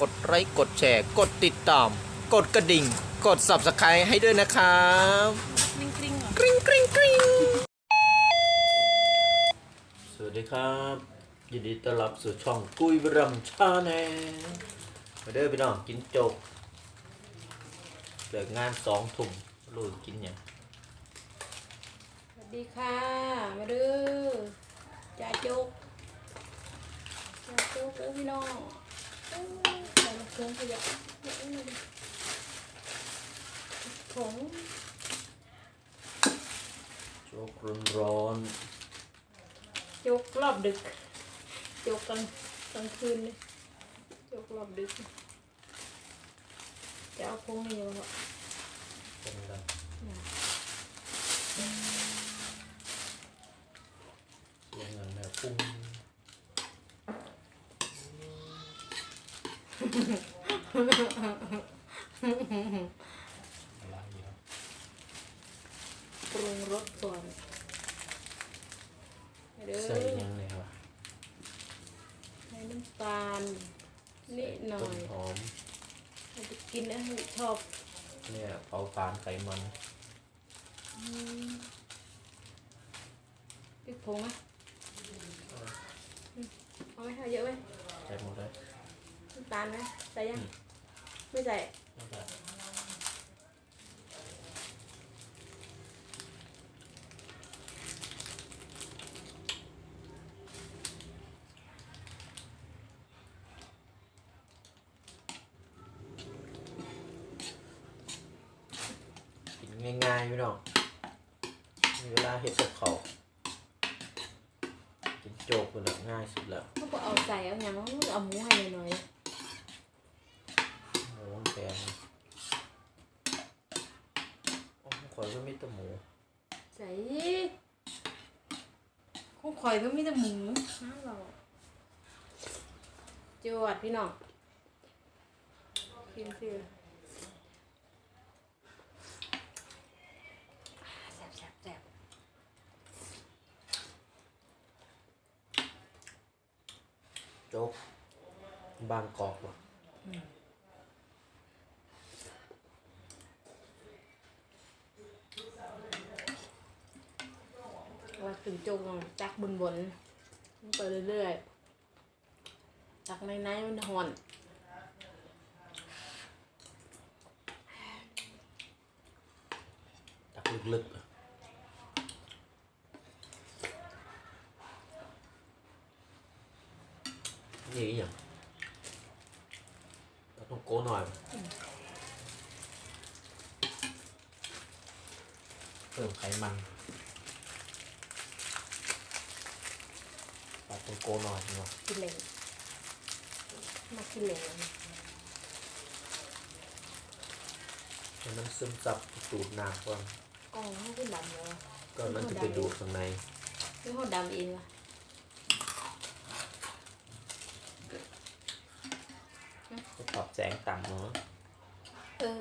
กดไลค์กดแชร์ กดติดตาม กดกระดิ่ง กด subscribe ให้ด้วยนะครับกริ๊งกริ๊งเหรอกริ๊งกริ๊งกริ๊งสวัสดีครับ ยินดีต้อนรับสู่ช่องกุยบรัมชาแนลมาเด้อพี่น้องกินโจกเลิกงานสองทุ่มรู้กินหยังสวัสดีค่ะ มาดูจ่าจุกจ่าจุกเด้อพี่น้องเอ้ย ใส่มาเครื่องขยะเยอะเลยผงโจกร้อนจุกรอบดึกจุกกลางกลางคืนเลยจุกรอบดึก จะเอาพงนี่ยังไงๆเป็นไรเสียงเงินแมวปุ้ งอะไรเยอะปรุงรสก่อนมาเด้อใส่ยังไงวะใส่น้ำตาลนิดหน่อต้นยหอม เราจะกินนะชอบเนี่ยเผาผลาญไขมันพริกผงไหมเอาไหมเอาเยอะไหมใส่หมดเลย น้ำตาลไหมใส่ยัง ไม่ใส่ไม่ได้กินง่ายๆพี่น้องมีเวลาเห็ดกับเขาวกินโจกเป็นแบบง่ายสุดแล้ว เขาบอกเอาใส่เอาอย่างเอาหมูให้หน่อยหมูมัน แพงโอ้ข่อยก็มีแต่หมูๆใส่ของข่อยก็มีแต่หมูน้าเราจวดพี่น้องกินสิแซ่บแซ่บแซ่บโจ๊กบางกอกว่ะว่า ถึงจงจักบนบนไปเรื่อยๆจักในในมันหอนตักลึกๆนี่อย่างเราต้องโก้หน่อยเพิ่มไขมันปลาต้อง โก้หน่อยเนาะกินเหลงมากินเหลงให้มันซึมซับสูดน้ำก่อนกล้องเขาคือดำเลยก็มันจะไปดูดข้างในนี่เขาดำเองวะจะปรับแสงต่ำเนาะ เออ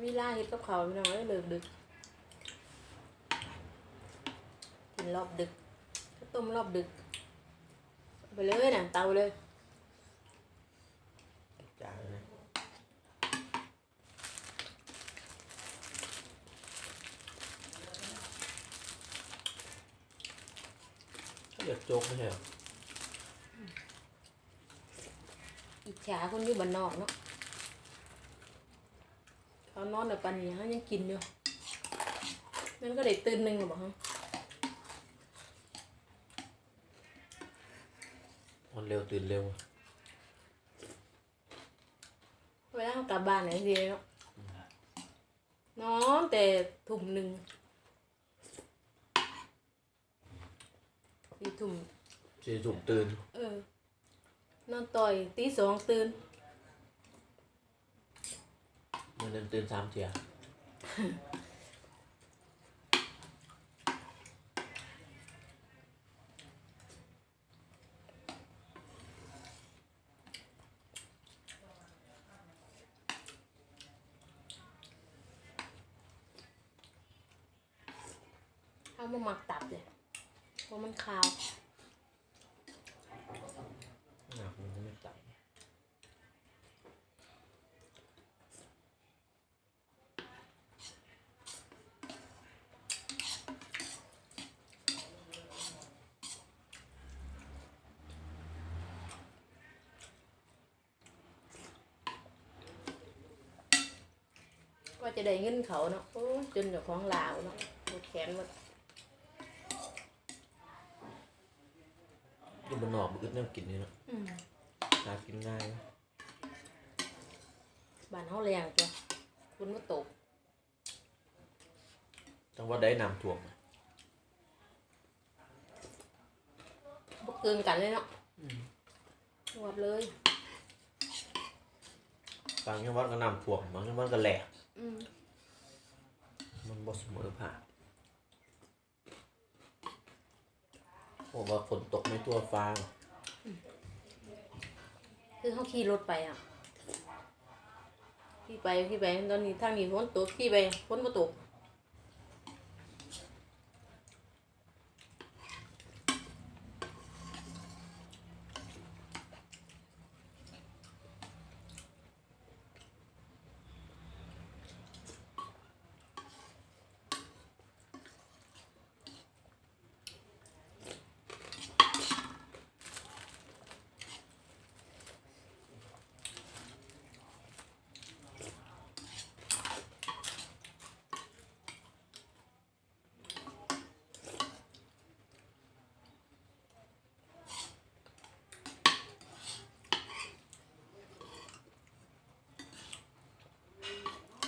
เวิลาเฮ็ดกับเขาวพี่น้องเอ้ยเลิกดึกกินรอบดึกก็ต้มรอบดึกเอาไปเลยนะเตาเลยจ่ายเลยเขาเรียกโจ๊กไม่ใช่เหรออิจฉาคนอยู่บ้านนอกเนาะ เขานอนแต่ปันนี้เขายังกินอยู่นั่นก็ได้ตื่นหนึ่งหรือเปล่าฮะมันเร็วตื่นเร็วเวลาเขากลับบ้านไหนดีเนาะนอนแต่ทุ่มหนึ่งตีทุ่มสี่ถุงตื่น เออ นอนต่อยตีสองตื่น มัน เดินตื่นสามเทียเอามาหมักตับเลยเพราะมันคาว หนักมันจะไม่ตัด ก็จะได้เงินเขาเนาะโอ้ยจนเจ้าของลาวเนาะปวดแขนหมดอยู่บนนอกมันอึดน้ำกินนี่เนาะอืมหากินง่ายบ้านเฮาแรงจ้ะคุณก็ตกจังว่าได้น้ำท่วมบ่เกินกันเลยเนาะหวดเลย บางจังหวัดก็น้ำท่วมบางจังหวัดก็แหลก อืมมันบ่เสมอภาคผมว่าฝนตกไม่ทั่วฟ้าคือเขาขี่รถไปอะขี่ไปขี่ไปตอนนี้ทางนี้ฝนตกขี่ไปฝนบ่ตก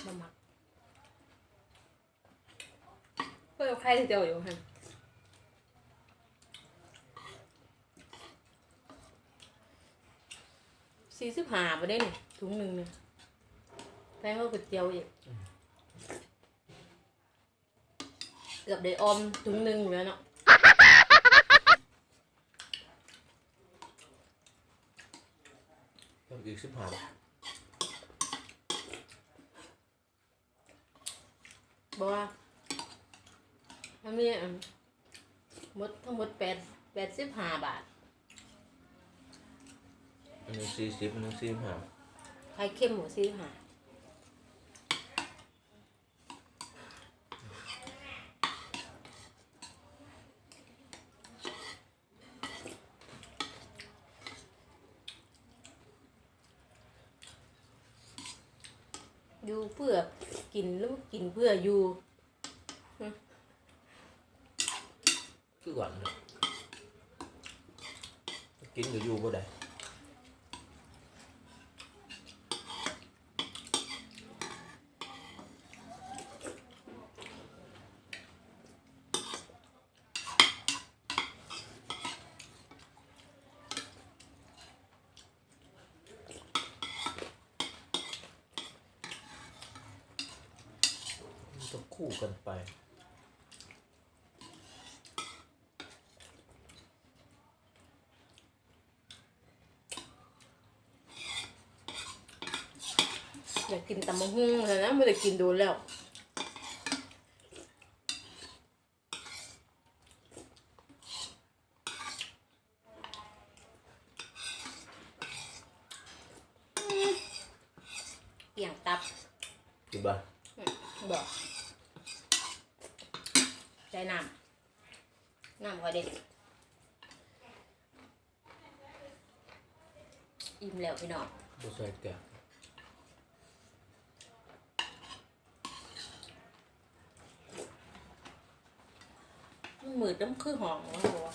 มามัก เพื่อใครที่เดียวอยู่ฮะสี่สิบห้าประเด็นถุงหนึ่งเนี่ยแพงก็ก๋วยเตี๋ยวอีกเกือบได้ออมถุงหนึ่งอยู่แล้วเนาะเพิ่มอีกสิบห้าบาทบอกว่า มันมีอันหมดทั้งหมดแปดแปดสิบห้าบาท อันหนึงสี่สิบอันหนึงสี่สิบห้าไข่เค็มหมูสี่สิบห้าอยู่เพื่อกินแล้วกินเพื่ออยู่ คือ ก่อนเนาะกินก็อยู่บ่ได้มันต้องคู่กันไป อยา กกินตำมะฮุ่งแต่นะไม่ได้กินโดนแล้วเกี่ยงตับกินบ่บอกใจน้ำน้ำก็เด็ดอิ่มแล้วพี่น้องบ่ใส่แกะ มันมืดน้ำคือหองวะบัว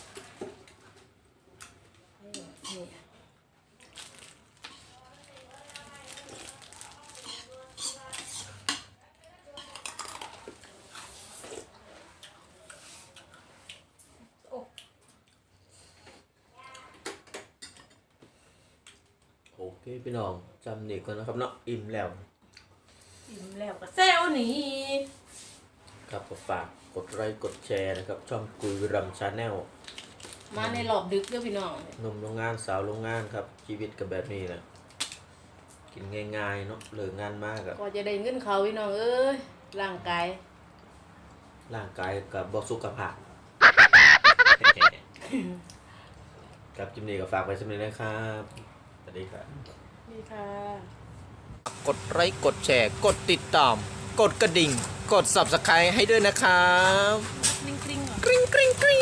นี่โอ้โอเคพี่น้องจำนี่ก่อนนะครับเนาะอิ่มแล้วอิ่มแล้วก็แซวนี่ครับก็ฝากก ดไลค์กดแชร์นะครับ ช่องกุยวิรัมชาแนลมาในหลอบดึกเด้อพี่น้องหนุ่มโรงงานสาวโรงงานครับ ชีวิตกับแบบนี้นะกินง่ายๆเนาะเลิกงานมากครับก็จะได้เงินเขาพี่น้องเอ้ยร่างกายร่างกายกับบอสุขภาพครับจิมนี่ก็ฝากไว้สำหรับนะครับสวัสดีครับดีค่ะ กดไลค์กดแชร์ กดติดตาม กดกระดิ่ง กด subscribe ให้ด้วยนะครับกริ๊งกริ๊งกริ๊ง